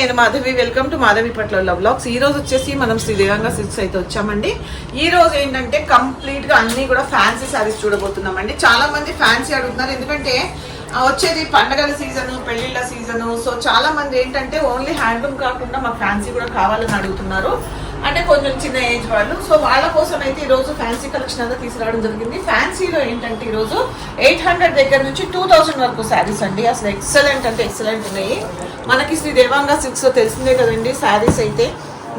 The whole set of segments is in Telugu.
నేను మాధవి. వెల్కమ్ టు మాధవి పట్ల బ్లాగ్స్ ఈ రోజు వచ్చేసి మనం శ్రీదేవంగా సిల్క్స్ అయితే వచ్చామండి. ఈ రోజు ఏంటంటే కంప్లీట్గా అన్ని కూడా ఫ్యాన్సీ సారీస్ చూడబోతున్నామండి. చాలా మంది ఫ్యాన్సీ అడుగుతున్నారు. ఎందుకంటే వచ్చేది పండగల సీజన్ పెళ్ళిళ్ళ సీజను సో చాలా మంది ఏంటంటే ఓన్లీ హ్యాండ్లూమ్ కాకుండా మాకు ఫ్యాన్సీ కూడా కావాలని అడుగుతున్నారు. అంటే కొంచెం చిన్న ఏజ్ వాళ్ళు. సో వాళ్ళ కోసం అయితే ఈరోజు ఫ్యాన్సీ కలెక్షన్ అంతా తీసుకురావడం జరిగింది. ఫ్యాన్సీలో ఏంటంటే ఈరోజు ఎయిట్ హండ్రెడ్ దగ్గర నుంచి టూ థౌసండ్ వరకు శారీస్ అండి. అసలు ఎక్సలెంట్ అంటే ఎక్సలెంట్ ఉన్నాయి. మనకి శ్రీ దేవాంగ సిక్స్ తెలిసిందే కదండి శారీస్ అయితే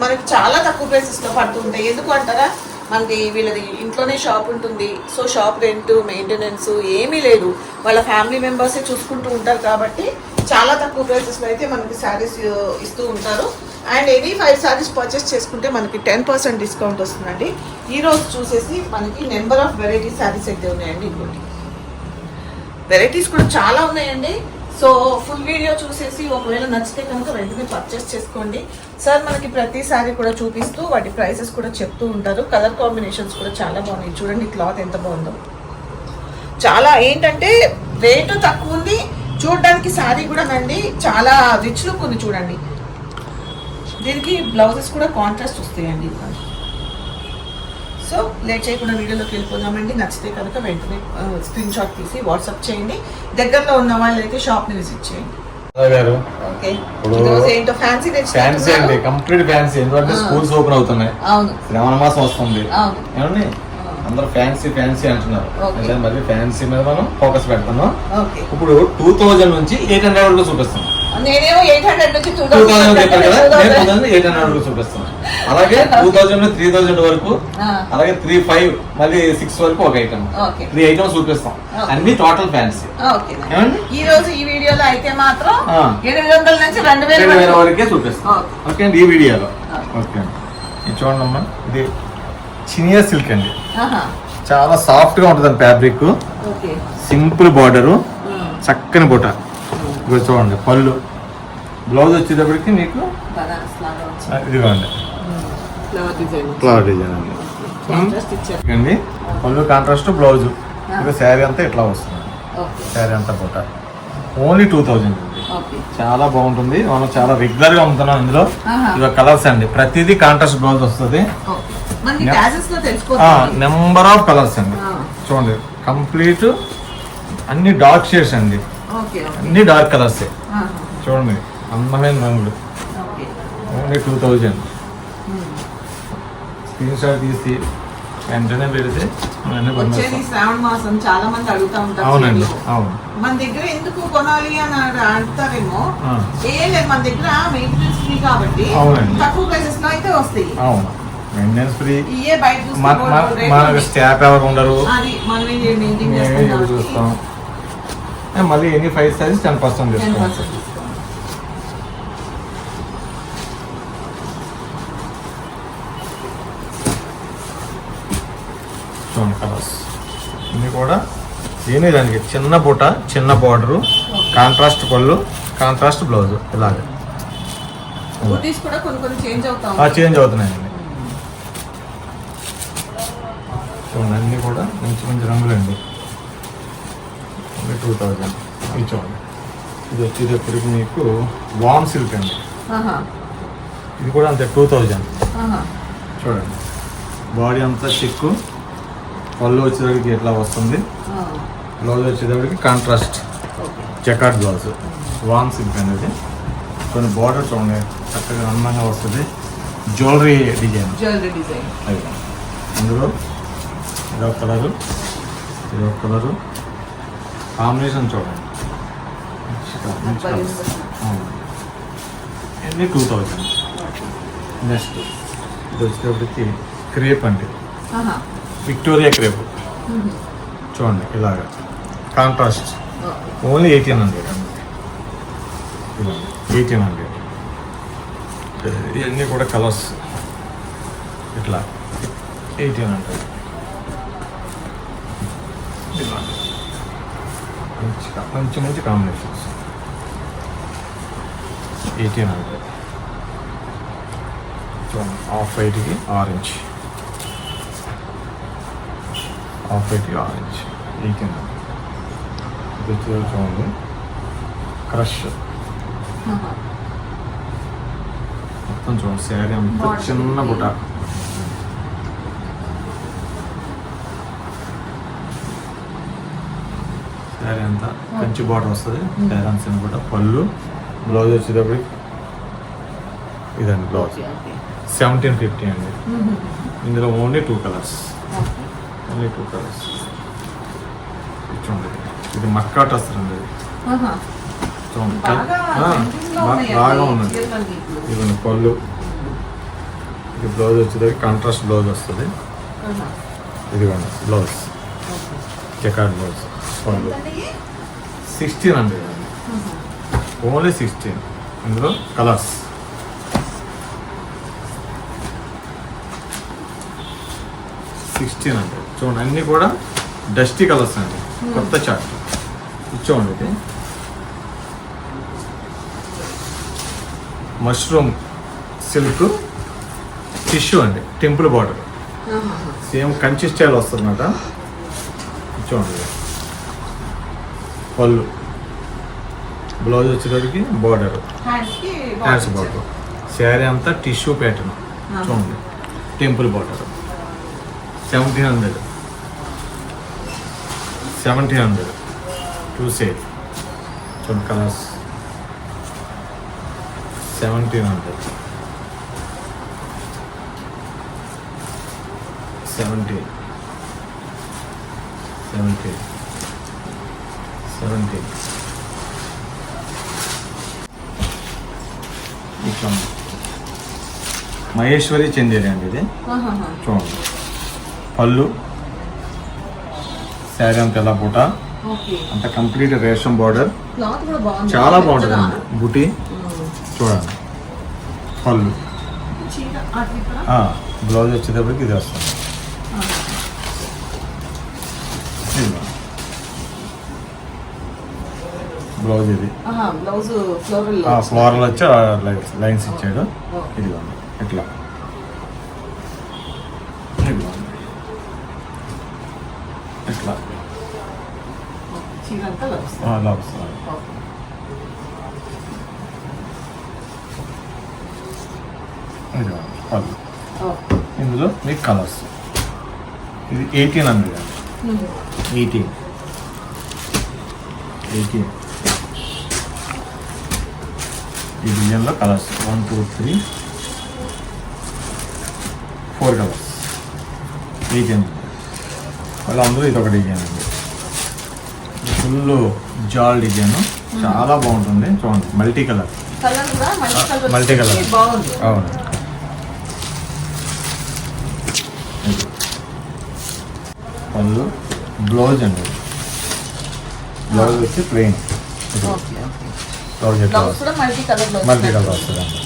మనకి చాలా తక్కువ ప్రైసెస్లో పడుతుంటాయి. ఎందుకు అంటారా? మనది వీళ్ళది ఇంట్లోనే షాప్ ఉంటుంది. సో షాప్ రెంట్ మెయింటెనెన్స్ ఏమీ లేదు. వాళ్ళ ఫ్యామిలీ మెంబర్సే చూసుకుంటూ ఉంటారు కాబట్టి చాలా తక్కువ ప్రైసెస్లో అయితే మనకి శారీస్ uh, ఇస్తూ ఉంటారు. And any five sarees purchase చేసుకుంటే మనకి టెన్ పర్సెంట్ డిస్కౌంట్ వస్తుందండి. ఈరోజు చూసేసి మనకి నెంబర్ ఆఫ్ వెరైటీ శారీస్ అయితే ఉన్నాయండి ఇంకోటి. వెరైటీస్ కూడా చాలా ఉన్నాయండి. సో ఫుల్ వీడియో చూసేసి ఒకవేళ నచ్చితే కనుక వెంటనే పర్చేస్ చేసుకోండి. సార్ మనకి ప్రతి సారీ కూడా చూపిస్తూ వాటి ప్రైసెస్ కూడా చెప్తూ ఉంటారు. కలర్ కాంబినేషన్స్ కూడా చాలా బాగున్నాయి. చూడండి క్లాత్ ఎంత బాగుందో. చాలా ఏంటంటే రేటు తక్కువ ఉంది. చూడడానికి శారీ కూడా నండి. చాలా రిచ్ లుక్ ఉంది చూడండి. దీనికి బ్లౌజెస్ కూడా కాంట్రాస్ట్ వస్తాయండి. సో లేట్ చేయకుండా వీడియోలోకి వెళ్ళిపోదామండి. నచ్చితే కనుక వెంటనే స్క్రీన్ షాట్ తీసి వాట్సాప్ చేయండి. దగ్గరలో ఉన్న వాళ్ళు అయితే షాప్ని విజిట్ చేయండి. ఫ్యాన్సీ అండి కంప్లీట్ ఫ్యాన్సీ ఎందుకంటే. స్కూల్స్ ఓపెన్ అవుతున్నాయి. అవును. శ్రావణ మాసం వస్తుంది. అవును. ఏమండి? అందరూ ఫ్యాన్సీ ఫ్యాన్సీ అంటున్నారు. మళ్ళీ ఫ్యాన్సీ మీద మనం ఫోకస్ ఇప్పుడు టూ థౌజండ్ నుంచి ఎయిట్ హండ్రెడ్ వరకు చూపిస్తాం. నేనేమో ఎయిట్ హండ్రెడ్ నుంచి టూ థౌసండ్ ఎయిట్ హండ్రెడ్ వరకు చూపిస్తాం అలాగే టూ థౌసండ్ త్రీ థౌసండ్ వరకు అలాగే త్రీ ఫైవ్ మళ్ళీ సిక్స్ వరకు ఒక ఐటమ్ త్రీ ఐటమ్స్ చూపిస్తాం. అన్ని టోటల్ ఫ్యాన్సీ? ఈ రోజు ఈ వీడియోలో అయితే మాత్రం. ఎనిమిది వందల నుంచి రెండు వేల వరకు. చూపిస్తాం. ఓకే. అండి ఈ వీడియోలో. ఓకే. అండి. ఇది చూడండి అమ్మా. ఇది చినియా సిల్క్ అండి. చాలా సాఫ్ట్గా ఉంటుంది ఫ్యాబ్రిక్ సింపుల్ బార్డరు. చక్కని బుట్ట. ఇది చూడండి పళ్ళు. బ్లౌజ్ వచ్చేటప్పటికి మీకు ఇదిగోండి. ఫ్లవర్ డిజైన్ అండి. అండి పళ్ళు కాంట్రాస్ట్ బ్లౌజ్ ఇక శారీ అంతా ఇట్లా వస్తుంది. ఓకే. శారీ అంతా బుట్ట ఓన్లీ టూ థౌజండ్ చాలా బాగుంటుంది. మనం చాలా రెగ్యులర్గా అమ్ముతున్నాం ఇందులో. ఇవి కలర్స్ అండి. ప్రతిదీ కాంట్రాస్ట్ బ్లౌజ్ వస్తుంది. నెంబర్ ఆఫ్ కలర్స్ అండి. చూడండి. కంప్లీట్ అన్ని డార్క్ షేడ్స్ అండి. అన్ని డార్క్ కలర్స్. చూడండి అందమైన రంగులు only two thousand um. Screenshot తీసి వెంటనే పెడితే అవన్నీ వచ్చేది పంపిస్తాం. శ్రావణ మాసం చాలా మంది అడుగుతా ఉంటారు అవునండి. అవును మన దగ్గర ఎందుకు కొనాలి అని అడ- అంటారేమో ఆ. ఏం లేదు మన దగ్గర మెయింటెనెన్స్ ఫ్రీ కాబట్టి అవునండి. తక్కువ ప్రైసెస్లో అయితే వస్తాయి అవును మెయింటెనెన్స్ ఫ్రీ ఇయే బయట చూస్తే మనకి. స్టాఫ్ ఎవరు ఉండరు అది మనం ఏం చేస్తాం మళ్ళీ ఎన్ని five size ten percent discount percent చూడండి కలర్స్ ఇన్ని కూడా ఏమీ దానికి చిన్న బుట్ట చిన్న బార్డరు కాంట్రాస్ట్ పళ్ళు కాంట్రాస్ట్ బ్లౌజ్ ఇలాగే. చేంజ్ అవుతున్నాయండి. చూడండి అన్నీ కూడా మంచి మంచి రంగులండి. టూ థౌజండ్ ఇది చూడండి ఇది వచ్చేటప్పటికి మీకు వామ్ సిల్క్ అండి. ఇది కూడా అంతే టూ థౌజండ్. చూడండి. బాడీ అంతా చిక్కు పళ్ళు వచ్చేటప్పటికి ఎట్లా వస్తుంది? బ్లౌజ్ వచ్చేటప్పటికి contrast. Jacquard blouse warm silk అనేది. కొన్ని బార్డర్ చూడండి చక్కగా అందంగా వస్తుంది. జ్యువెలరీ డిజైన్ జ్యువెలరీ డిజైన్ అవి అందులో ఇదొక కలరు ఇదొక కలరు కాంబినేషన్ చూడండి. ఇవన్నీ టూ థౌజండ్. నెక్స్ట్. ఇది వచ్చేటప్పటికి క్రేప్ అండి. Victoria crepe. చూడండి ఇలాగా. కాంట్రాస్ట్. Only eighteen hundred. అండి ఎయిటీన్ హండ్రెడ్. ఇవన్నీ కూడా కలర్స్. ఇట్లా. Eighteen hundred. ఇలా మంచి కా- మంచి మంచి కాంబినేషన్స్ ఎయిటీన్ హండ్రెడ్ చూడండి ఆఫ్ వైట్కి ఆరెంజ్ ఆఫ్ వైట్కి ఆరెంజ్ ఎయిటీన్ హండ్రెడ్ ఇది వచ్చేది చూడండి క్రష్ ఆహా. మొత్తం చూడండి శారీ అంతా Border. చిన్న బుట్ట శారీ అంతా కంచి బార్డర్ వస్తుంది. శారీ అంతా చిన్న బుట్ట పళ్ళు బ్లౌజ్ వచ్చేటప్పుడు ఇదండి బ్లౌజ్ సెవెంటీన్ ఫిఫ్టీ అండి. ఇందులో only two colours only two colours చూడండి. ఇది మక్కాట్ వస్తుంది. చూడండి. బాగా ఉన్నది. ఇదిగోండి పళ్ళు. ఇది బ్లౌజ్ వచ్చేది కాంట్రాస్ట్ బ్లౌజ్ వస్తుంది. ఇదిగోండి బ్లౌజ్. జకార్డ్ బ్లౌజ్ ఎంతండి? సిక్స్టీన్ హండ్రెడ్ అండి. Only sixteen. ఇందులో కలర్స్. సిక్స్టీన్ హండ్రెడ్ చూడండి అన్నీ కూడా డస్టీ కలర్స్ అండి. కొత్త చార్ట్ ఇచ్చోండి ఇది. మష్రూమ్ సిల్క్ టిష్యూ అండి. Temple border. Same Kanchi style వస్తుందన్నమాట. చూడండి. పళ్ళు. బ్లౌజ్ వచ్చేటప్పటికి బార్డర్. హ్యాండ్స్ బార్డర్ శారీ అంతా టిష్యూ ప్యాటర్న్. చూడండి. Temple border. Seventeen hundred. Seventeen hundred. Two sale చూడండి colours. Seventeen hundred. Seventeen seventeen ఇట్లా ఉంది. మహేశ్వరి చందేరి అండి ఇది. చూడండి. పళ్ళు శారీ అంత ఎలా పూట? అంత కంప్లీట్ రేషన్ బార్డర్. చాలా. బాగుంటుంది బుటీ. ఉమ్. చూడండి. పళ్ళు. బ్లౌజ్ వచ్చేటప్పటికి ఇది వస్తుంది. బ్లౌజ్ ఇది. బ్లౌజ్ ఫ్లోరల్ వచ్చి లైన్స్ ఇచ్చాడు. ఇదిగోండి ఇట్లా. లవ్స్. పళ్ళు. ఇందులో మీకు కలర్స్ ఇది ఎయిటీన్ అండి. ఎయిటీన్ ఎయిటీన్ ఈ డిజైన్లో colours. One two three four colours eighteen మళ్ళీ అందులో ఇది ఒక డిజైన్ అండి. ఫుల్ జాల్ డిజైన్ చాలా బాగుంటుంది. చూడండి. మల్టీ కలర్ మల్టీ కలర్ అవును. పళ్ళు బ్లౌజ్ అండి. బ్లౌజ్ వచ్చి ప్లెయిన్ బ్లౌజ్ మల్టీ కలర్ వస్తుంది అండి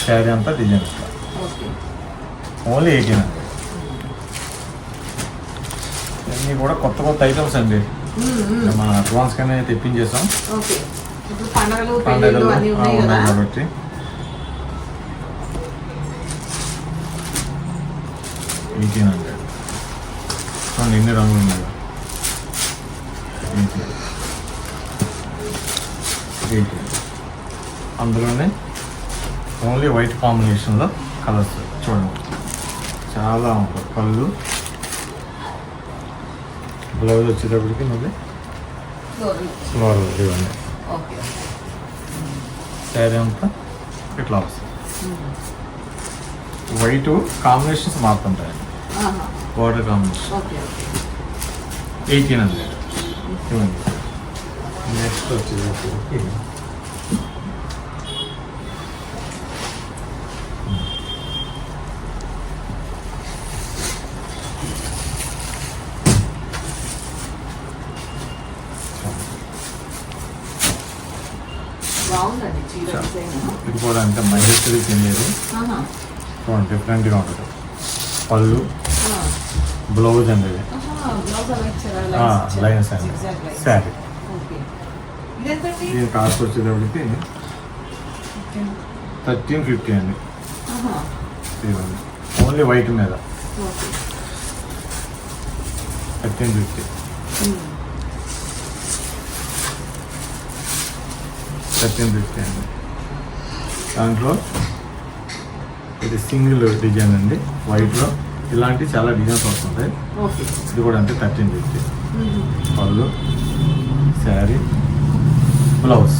శారీ అంతా డిజైన్ ఇట్లా ఓన్లీ ఎయిటీన్ అండి ఇవన్నీ కూడా కొత్త కొత్త ఐటమ్స్ అండి. మన తెప్పించేసాం పండగలు పెళ్ళిళ్ళు అన్నీ ఆ, ఉన్నాయి కాబట్టి ఎయిటీన్ హండ్రెడ్ ఎన్ని రంగులు ఉన్నాయి ఎయిటీన్ ఎయిటీన్ అందులోనే ఓన్లీ వైట్ కాంబినేషన్లో కలర్స్ చూడండి. చాలా ఉంటుంది పళ్ళు. బ్లౌజ్ వచ్చేటప్పటికి మళ్ళీ ఫ్లోరల్ ఇవన్నీ. శారీ అంతా ఇట్లా వస్తుంది. వైట్ కాంబినేషన్స్ మారుతుంటాయి. వాటర్ కాంబినేషన్ ఎయిటీన్ హండ్రెడ్ ఇవ్వండి. నెక్స్ట్ వచ్చేసరికి ఇది కూడా అంటే మహేశ్వరి చెందేది. చూడండి డిఫరెంట్గా ఉంటుంది పళ్ళు. బ్లౌజ్ అండి లైన్స్ అండి. శారీ? దీని కాస్ట్ వచ్చేటప్పటికి. థర్టీన్ ఫిఫ్టీ అండి. ఇవ్వండి ఓన్లీ వైట్ మీద. Thirteen fifty. థర్టీన్ ఫిఫ్టీ అండి. దాంట్లో ఇది సింగిల్ డిజైన్ అండి. వైట్లో ఇలాంటి చాలా డిజైన్స్ వస్తుంటాయి. ఇది కూడా అంటే థర్టీన్ ఫిఫ్టీ. పళ్ళు శారీ బ్లౌజ్.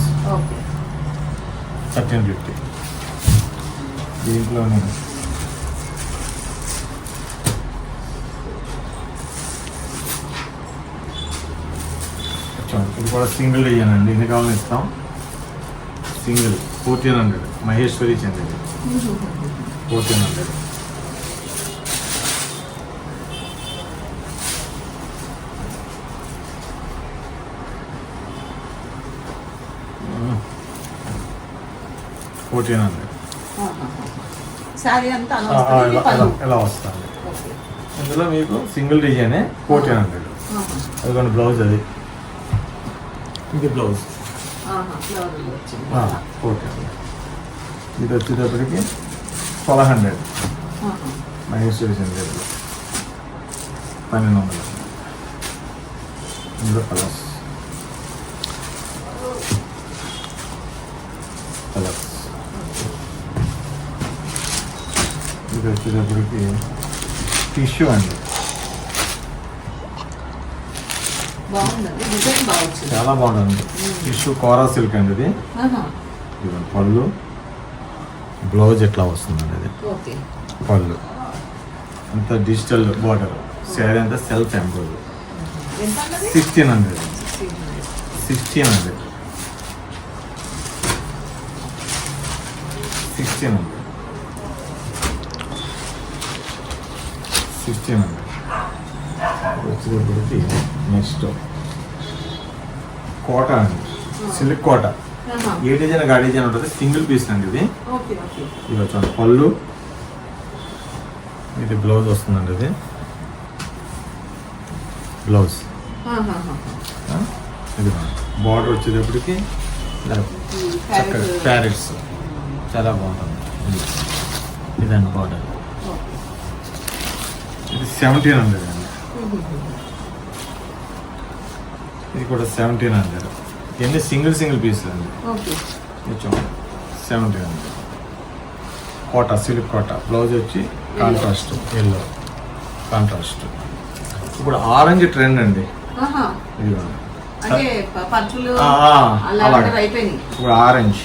Thirteen fifty. దీంట్లోనే. ఇది కూడా సింగిల్ డిజైన్ అండి ఎన్ని కావాలని ఇస్తాం? సింగిల్. Fourteen hundred. మహేశ్వరి చెందింది fourteen hundred. Fourteen hundred. Sari అంతా ఆ, వస్తుంది. ఇందులో మీకు సింగిల్ డిజైనే ఫోర్టీన్ హండ్రెడ్. అదిగోండి బ్లౌజ్ అది. ఇది బ్లౌజ్. ఫోర్టీన్ ఇది వచ్చేటప్పటికి ట్వెల్వ్ హండ్రెడ్ ఆహా. మహేశ్వరి చంద్రుడు పన్నెండు వందలు. ఇందులో కలర్స్. వచ్చేటప్పటికి టిష్యూ అండి. చాలా బాగుంటుంది టిష్యూ కోరా సిల్క్ అండి ఇది. పళ్ళు. బ్లౌజ్ ఎట్లా వస్తుందండి ఓకే. పళ్ళు. అంత డిజిటల్ బార్డర్. శారీ అంతా సెల్ఫ్ ఎంబ్రాయిడరీ అన్నది sixteen hundred 1600. Sixteen hundred sixteen hundred hundred వచ్చేటప్పటికి నెక్స్ట్ కోట అండి సిల్క్ కోట. ఏ డిజైన్ ఆ డిజైన్ ఉంటుంది సింగిల్ పీస్ అండి ఇది. ఇది వచ్చాను పళ్ళు. ఇది బ్లౌజ్ వస్తుందండి ఇది. బ్లౌజ్? ఇది బార్డర్ వచ్చేటప్పటికి చక్కగా ప్యారెట్. ప్యారెట్స్. చాలా బాగుంటుంది. ఇది. ఇదండి బార్డర్. ఇది సెవెంటీన్ హండ్రెడ్ అండి. ఇది కూడా సెవెంటీన్ హండ్రెడ్ ఇవన్నీ సింగిల్ సింగిల్ పీసులు అండి? చూడండి seventeen hundred Kota silk Kota. Blouse వచ్చి కాంట్రాస్ట్ ఎల్లో కాంట్రాస్ట్ ఇప్పుడు ఆరెంజ్ ట్రెండ్ అండి. ఇప్పుడు ఆరెంజ్.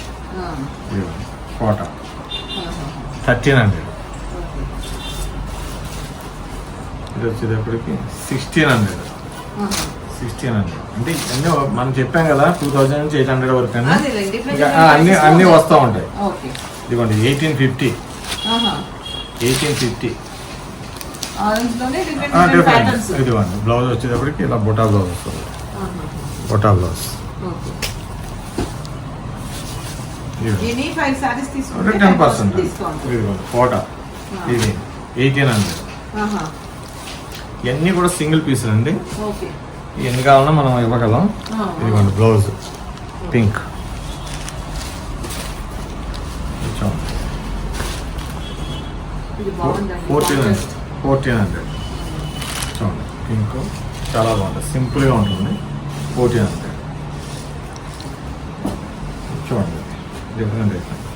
కోట. థర్టీన్ హండ్రెడ్ ఇది వచ్చేటప్పటికి సిక్స్టీన్ హండ్రెడ్. సిక్స్టీన్ హండ్రెడ్ అంటే అన్నీ మనం చెప్పాం కదా టూ థౌజండ్ నుంచి ఎయిట్ హండ్రెడ్ వరకు అన్ని. అన్ని అన్నీ. వస్తూ ఉంటాయి. ఇదిగోండి ఎయిటీన్ ఫిఫ్టీ. ఎయిటీన్ ఫిఫ్టీ ఇదిగోండి బ్లౌజ్ వచ్చేటప్పటికి ఇలా బొటా బ్లౌజ్ వస్తుంది. బొటా బ్లౌజ్ టెన్ పర్సెంట్ ఇదిగోండి కోట ఇది ఎయిటీన్ హండ్రెడ్. ఇవన్నీ కూడా సింగిల్ పీసులు అండి. ఎన్ని కావాలన్నా మనం ఇవ్వగలం. ఇదిగోండి blouse. Pink. Fourteen fourteen hundred. చూడండి పింక్. చాలా బాగుంటుంది సింపుల్గా ఉంటుంది. Fourteen hundred. చూడండి different different.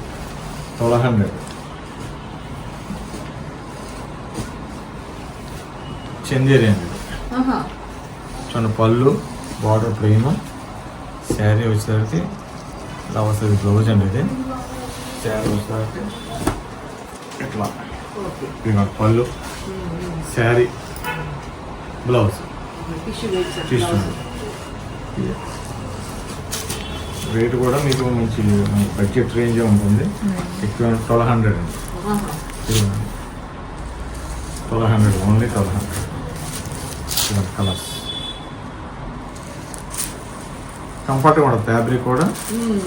Twelve hundred. Chanderi అండి. చూడండి పళ్ళు బార్డర్ ప్లెయిన్ శారీ వచ్చేసరికి ఇలా వస్తుంది బ్లౌజ్ అండి ఇది. శారీ వచ్చేసరికి ఇట్లా. ఇదిగోండి పళ్ళు శారీ బ్లౌజ్. టిష్యూ రేట్ కూడా మీకు మంచి బడ్జెట్ రేంజ్ ఉంటుంది. ఎక్కువ ట్వెల్వ్ హండ్రెడ్ అండి. Twelve hundred only twelve hundred colours కంఫర్ట్గా ఉంటుంది. ఫ్యాబ్రిక్ కూడా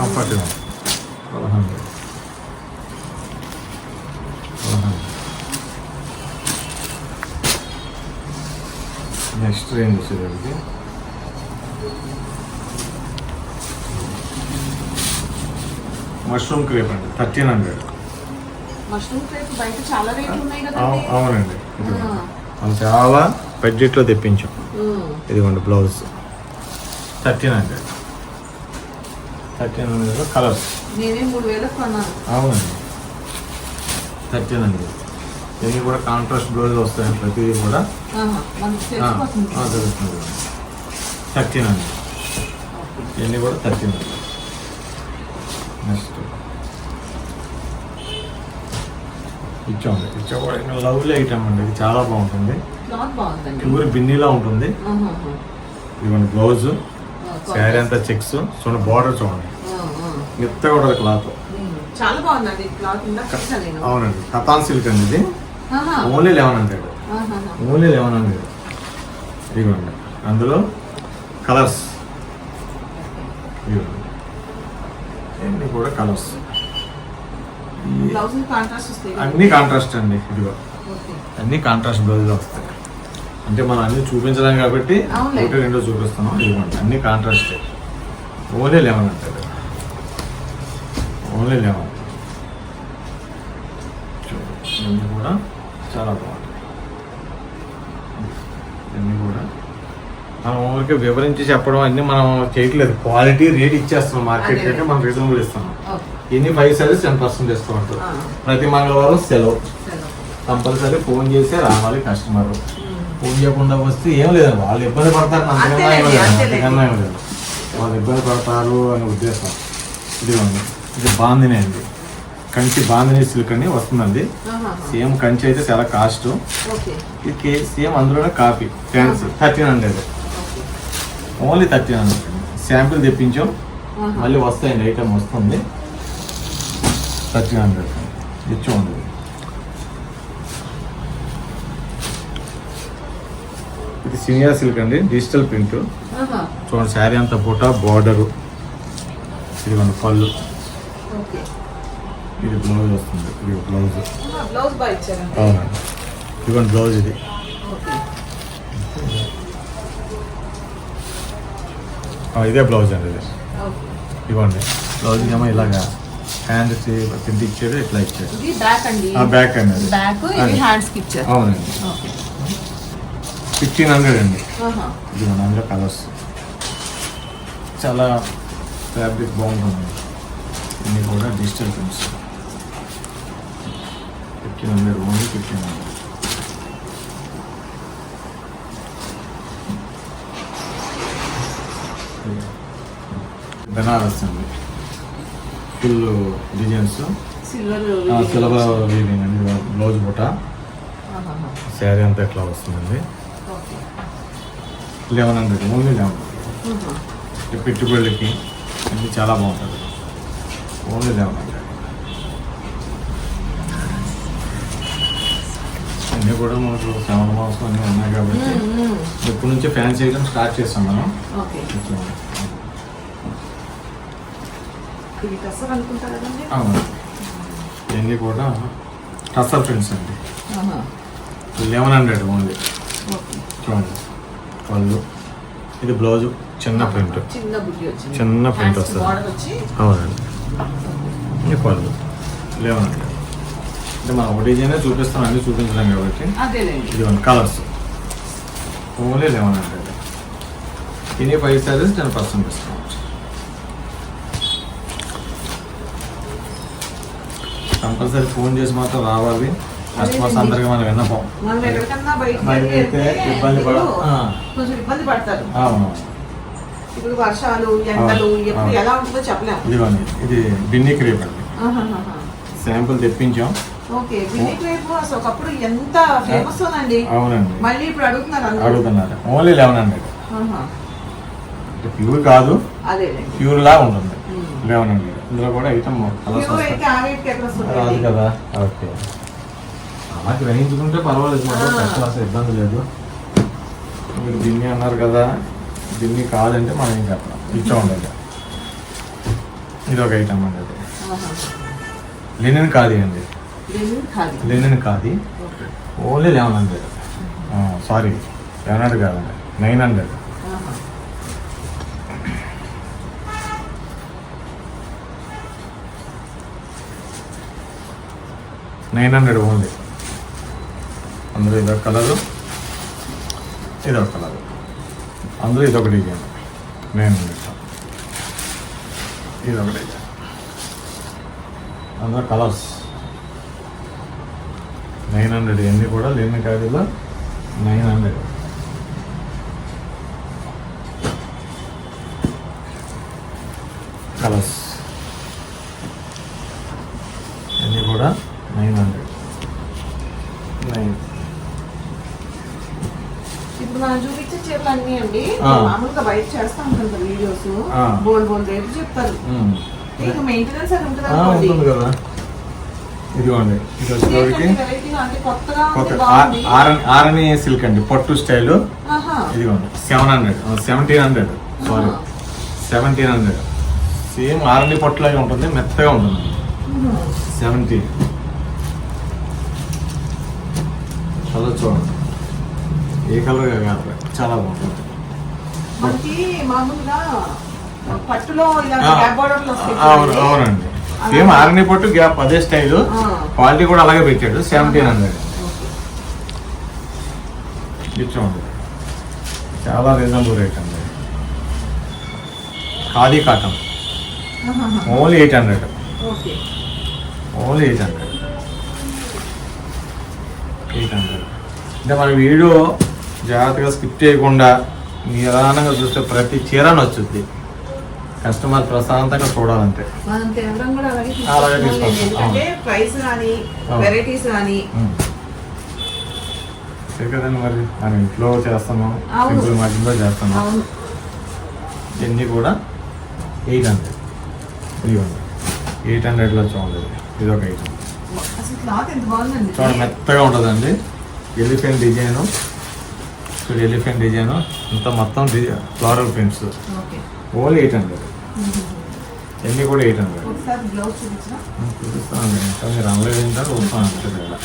కంఫర్ట్గా ఉంటుంది ట్వెల్వ్ హండ్రెడ్ నెక్స్ట్ రేంజ్ వచ్చేసరికి. మష్రూమ్ క్రేప్ అండి. థర్టీన్ హండ్రెడ్ మష్రూమ్ క్రేప్ బయట చాలా రేట్లు ఉన్నాయి కదండి. అవునండి. చాలా బడ్జెట్లో తెప్పించాం. ఇదిగోండి blouse. Thirteen hundred. Thirteen hundred colours. అవునండి థర్టీన్ అండి ఇవన్నీ కూడా కాంట్రాస్ట్ బ్లౌజ్ వస్తాయి ప్రతిదీ కూడా తెలుస్తుంది. థర్టీన్ అండి ఇవన్నీ కూడా థర్టీన్ నెక్స్ట్. ఇచ్చామండి ఇచ్చా కూడా లవ్లీ ఐటమ్ అండి. ఇది చాలా బాగుంటుంది. ప్యూర్ బిన్నీలా ఉంటుంది. ఇవన్నీ బ్లౌజ్ శారీ అంతా చెక్స్. చూడండి బార్డర్ చూడండి. మెత్తగా కూడా క్లాత్ చాలా బాగుందండి అవునండి. కథాన్ సిల్క్ అండి ఇది. ఓన్లీ లెవెన్ హండ్రెడ్ ఆహా, ఓన్లీ లెవెన్ హండ్రెడ్ ఇదిగోండి. అందులో కలర్స్. ఇవన్నీ కూడా కలర్స్. అన్ని కాంట్రాస్ట్ అండి ఇదిగో. అన్ని కాంట్రాస్ట్ బ్లౌజ్ వస్తాయి. అంటే మనం అన్ని చూపించలేం కాబట్టి. ఒకటి రెండో చూపిస్తున్నాం. ఇదిగోండి అన్ని కాంట్రాస్ట్ ఓన్లీ లెవెన్ అంటే ఓన్లీ లెవెన్ ఇవన్నీ కూడా చాలా బాగుంటాయి. ఇవన్నీ కూడా మనం ఊరికే వివరించి చెప్పడం అన్ని మనం చేయట్లేదు. క్వాలిటీ రేట్ ఇచ్చేస్తున్నాం మార్కెట్. రేట్ మనం రీజనబుల్ ఇస్తున్నాం. ఎన్ని five saris ten percent discount ప్రతి మంగళవారం సెలవు. సరే. కంపల్సరీ ఫోన్ చేసే రావాలి కస్టమర్. ఫోన్ చేయకుండా వస్తే ఏం లేదు వాళ్ళు ఇబ్బంది పడతారు అంతకన్నా ఏం లేదు. అంతకన్నా ఏం లేదు. వాళ్ళు ఇబ్బంది పడతారు అనే ఉద్దేశం. ఇదిగోండి ఇది బాందిని అండి. కంచి బాందిని సిల్క్ అని వస్తుందండి. సేమ్ కంచి అయితే చాలా కాస్ట్. ఇది సేమ్ అందులోనే copy fancy thirteen hundred. Only thirteen hundred. Sample తెప్పించాం. మళ్ళీ వస్తాయండి ఐటమ్ వస్తుంది. Thirteen hundred. ఇచ్చి ఉంది ఇది సీనియర్ సిల్క్ అండి డిజిటల్ ప్రింట్. చూడండి శారీ అంతా పూట బార్డరు. ఇదిగోండి పళ్ళు. ఓకే. ఇది బ్లౌజ్ వస్తుంది ఇది బ్లౌజ్. అవునండి. ఇదిగోండి బ్లౌజ్ ఇది. ఓకే. ఆ, ఇదే బ్లౌజ్ అండి ఇది. ఓకే. ఇవ్వండి బ్లౌజ్ ఏమో ఇలాగా. హ్యాండ్ కింద ఇచ్చాడు ఇట్లా ఇచ్చాడు ఇది బ్యాక్ అండి. ఆ బ్యాక్ అండి అది. బ్యాక్ ఇది అది. హ్యాండ్స్కి ఇచ్చారు. అవునండి. ఓకే. ఫిఫ్టీన్ హండ్రెడ్ అండి. ఇది అందులో కలర్స్ చాలా ఫ్యాబ్రిక్ బాగుంటుంది. ఇన్ని కూడా digital prints fifteen hundred only fifteen hundred Banaras అండి. Full designs. సిల్వర్ వీవింగ్ అండి బ్లౌజ్ బుట్ట. శారీ అంతా ఎట్లా వస్తుందండి. లెవెన్ హండ్రెడ్ ఓన్లీ లెవెన్ పెట్టుబడులకి అన్ని చాలా బాగుంటుంది. Only eleven hundred. అన్నీ కూడా మనకు శ్రావణ మాసం అన్నీ ఉన్నాయి కాబట్టి. ఇప్పటి నుంచి ఫ్యాన్సీ చేయడం స్టార్ట్ చేస్తాం మనం. ఓకే. అనుకుంటా కదండి? అవును. ఇవన్నీ కూడా టసర్ ప్రింట్స్ అండి. Eleven hundred only. చూడండి. వాళ్ళు ఇది బ్లౌజ్. చిన్న ప్రింట్. చిన్న కి వస్తుంది. అవునండి. ఇది పళ్ళు. లెవెన్ హండ్రెడ్ అంటే మనం ఒక డిజైన్ చూపిస్తాం అన్ని చూపించలేం కాబట్టి. ఇది one colours only eleven hundred ఇన్ని five saris ten percent discount compulsory phone చేసి మాత్రం రావాలి. కస్టమర్స్ అందరికీ మనం విన్నపం ఇబ్బంది. కొంచెం ఇబ్బంది పడతారు. అవును. ఇప్పుడు వర్షాలు ఎండలు ఎప్పుడు. ఎలా ఉంటుందో చెప్పలేము. ఇదిగోండి ఇది బిన్ని క్రీప్ అండి. శాంపుల్ తెప్పించాం. ఓకే బిన్నీ క్రేప్ అసలు ఒకప్పుడు ఎంత ఫేమస్ ఉందండి. అవునండి. మళ్ళీ ఇప్పుడు అడుగుతున్నారు ఓన్లీ లెవెన్ హండ్రెడ్ ప్యూర్ కాదు ప్యూర్ లా ఉంటుంది. లెవెన్ హండ్రెడ్ ఇందులో కూడా ఐటమ్ కలర్స్ రాదు కదా. ఓకే. అలా గ్రహించుకుంటే పర్వాలేదు అసలు ఇబ్బంది లేదు. మీరు బిన్ని అన్నారు కదా బిన్ని కాదంటే మనం ఏం చెప్పడం ఇచ్చా ఉండాలి. ఇది ఒక ఐటమ్ అండి అది. లెనిన్ కాదు అండి. లెనిన్ కాదు. Only eleven hundred sorry eleven hundred కాదండి. Nine hundred. Nine hundred only. అందులో ఇదొక కలరు ఇదొక కలరు. అందులో ఇదొక డిజైన్. Nine hundred. ఇదొక డిజైన్ అందులో కలర్స్. Nine hundred. ఇవన్నీ కూడా లేని ఖాళీలో నైన్ హండ్రెడ్ కలర్స్ ఇవన్నీ కూడా నైన్ హండ్రెడ్ నైన్ ఇప్పుడు మనం చూపించే చీరలు అన్ని అండి ఆ. మామూలుగా బయట చేస్తా ఉంటాం కదా వీడియోస్. బోల్ బోల్ రేటు చెప్తారు. ఇక మెయింటెనెన్స్ అది ఉంటుంది అనుకోండి. ఉంటుంది ఇదిగోండి ఇది సిల్క్ అండి పట్టు స్టైల్. ఇదిగోండి seven hundred seventeen hundred sorry. Seventeen hundred same RN పట్టులాగే ఉంటుంది మెత్తగా ఉంటుంది. సెవెంటీన్ కలర్ చూడండి. ఏ కలర్ కాదు చాలా బాగుంటుంది. మనకి మామూలుగా పట్టులో ఇలా ఆ, గ్యాప్ బార్డర్లో వస్తాయి అవును చూడండి. అవునండి సేమ్ ఆర్ఎన్ పట్టు గ్యాప్ అదే స్టైల్. క్వాలిటీ కూడా అలాగే పెట్టాడు సెవెంటీన్ హండ్రెడ్ చూడండి. చాలా రీజనబుల్ రేట్ అండి. Khadi cotton. Only eight hundred okay. Only eight hundred eight hundred అంటే మన వీడియో జాగ్రత్తగా స్కిప్ చేయకుండా నిదానంగా చూస్తే ప్రతి చీర నచ్చుద్ది కస్టమర్ ప్రశాంతంగా చూడాలంటే. అలాగే. సరే కదండి మరి మనం ఇంట్లో చేస్తున్నాం. సింపుల్ మధ్యలో చేస్తున్నాం. ఇవన్నీ కూడా ఎయిట్ హండ్రెడ్. ఇదిగోండి. ఎయిట్ హండ్రెడ్లో చూడండి. ఇది ఒక ఐటమ్ చూడండి మెత్తగా ఉంటుందండి. Elephant design. చూడు ఎలిఫెంట్ డిజైన్ ఇంత మొత్తం floral prints. Only eight hundred. ఇవన్నీ కూడా ఎయిట్ హండ్రెడ్. చూపిస్తాను. ఇంకా మీరు అనలేదు ఏంటంటే చూస్తాను అంతే తేడా.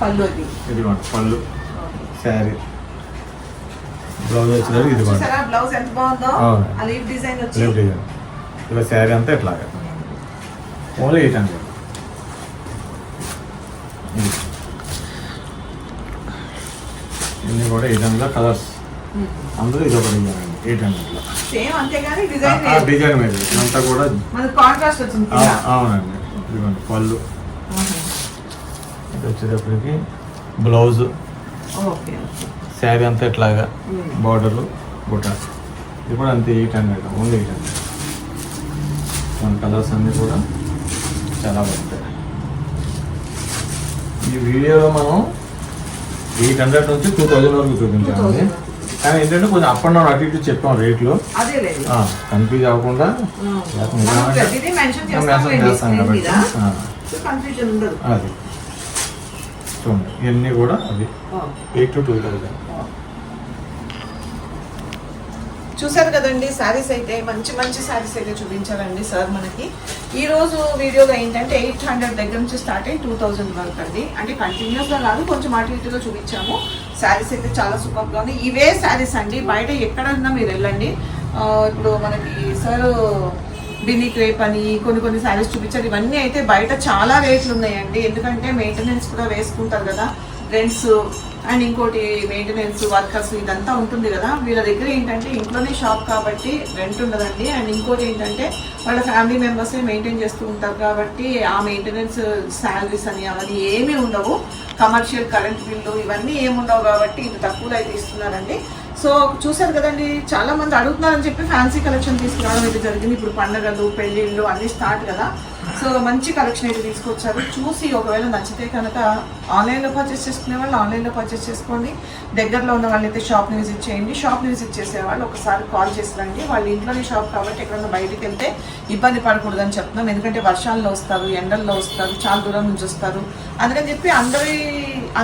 పళ్ళు ఇదిగోండి పళ్ళు. శారీ. బ్లౌజ్ ఇదిగోండి చూసారా? బ్లౌజ్ ఎంత బాగుందో? లీఫ్ డిజైన్ ఇలా శారీ అంతా ఇట్లాగా. Only eight hundred. ఇన్ని కూడా ఎయిట్ హండ్రెడ్ కలర్స్ అందరూ ఇది ఒకటి ఎయిట్ హండ్రెడ్లో సేమ్ అంతేగాని డిజైన్ డిజైన్ మీద కూడా కాంట్రాస్ట్ వచ్చింది. అవునండి. ఇదిగోండి పళ్ళు. ఇది వచ్చేటప్పటికి బ్లౌజ్ శారీ అంతా ఇట్లాగా ఉమ్. బార్డర్లు బుట్ట. ఇది కూడా అంతే eight hundred only eight hundred మన కలర్స్ అన్నీ కూడా చాలా బాగుంటాయి ఈ వీడియోలో మనం ఎయిట్ హండ్రెడ్ నుంచి టూ థౌజండ్ వరకు చూపించామండి 2000. కానీ ఏంటంటే కొంచెం అప్ అండ్ డౌన్ అటు ఇటు చెప్పాం రేట్లు. అదే కన్ఫ్యూజ్ అవ్వకుండా మెన్షన్ చేస్తాం కాబట్టి. అది. చూడండి ఇవన్నీ కూడా okay. Eight to two thousand. చూసారు కదండి శారీస్ అయితే మంచి మంచి శారీస్ అయితే చూపించారండి సార్ మనకి. ఈరోజు వీడియోలో ఏంటంటే ఎయిట్ హండ్రెడ్ దగ్గర నుంచి స్టార్ట్ అయ్యి టూ థౌజండ్ వరకు అండి. అంటే కంటిన్యూస్గా కాదు కొంచెం అటు ఇటుగా చూపించాము. శారీస్ అయితే చాలా సూపర్గా ఉంది ఇవే శారీస్ అండి బయట ఎక్కడన్నా మీరు వెళ్ళండి. ఇప్పుడు మనకి సార్ బిన్నీ క్రేప్ అని కొన్ని కొన్ని శారీస్ చూపించారు. ఇవన్నీ అయితే బయట చాలా రేట్లు ఉన్నాయండి. ఎందుకంటే మెయింటెనెన్స్ కూడా వేసుకుంటారు కదా. రెంట్స్ అండ్ ఇంకోటి మెయింటెనెన్స్ వర్కర్స్ ఇదంతా ఉంటుంది కదా. వీళ్ళ దగ్గర ఏంటంటే ఇంట్లోనే షాప్ కాబట్టి రెంట్ ఉండదండి. అండ్ ఇంకోటి ఏంటంటే వాళ్ళ ఫ్యామిలీ మెంబర్సే మెయింటైన్ చేస్తూ ఉంటారు కాబట్టి ఆ మెయింటెనెన్స్ శాలరీస్ అని అవన్నీ ఏమీ ఉండవు. కమర్షియల్ కరెంట్ బిల్లు ఇవన్నీ ఏముండవు కాబట్టి ఇది తక్కువలో అయితే ఇస్తున్నారండి. సో చూసారు కదండి చాలా మంది అడుగుతున్నారని చెప్పి ఫ్యాన్సీ కలెక్షన్ తీసుకురావడం అయితే జరిగింది. ఇప్పుడు పండగలు పెళ్ళిళ్ళు అన్ని స్టార్ట్ కదా. సో మంచి కలెక్షన్ అయితే తీసుకొచ్చారు. చూసి ఒకవేళ నచ్చితే కనుక ఆన్లైన్లో పర్చేస్ చేసుకునే వాళ్ళు ఆన్లైన్లో పర్చేస్ చేసుకోండి. దగ్గరలో ఉన్న వాళ్ళైతే షాప్ని విజిట్ చేయండి. షాప్ని విజిట్ చేసే వాళ్ళు ఒకసారి కాల్ చేసి రండి. వాళ్ళ ఇంట్లోనే షాప్ కాబట్టి ఎక్కడన్నా బయటికి వెళ్తే ఇబ్బంది పడకూడదని చెప్తున్నాం ఎందుకంటే వర్షాల్లో వస్తారు ఎండల్లో వస్తారు చాలా దూరం నుంచి వస్తారు. అందుకని చెప్పి అందరి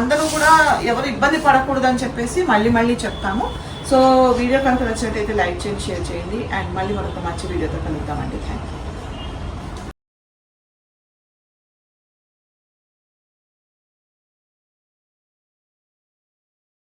అందరూ కూడా ఎవరు ఇబ్బంది పడకూడదని చెప్పేసి మళ్ళీ మళ్ళీ చెప్తాము. సో వీడియో కనుక నచ్చినట్టయితే లైక్ చేయండి షేర్ చేయండి. అండ్ మళ్ళీ మరొక మంచి వీడియోతో కలుద్దామండి. Thank you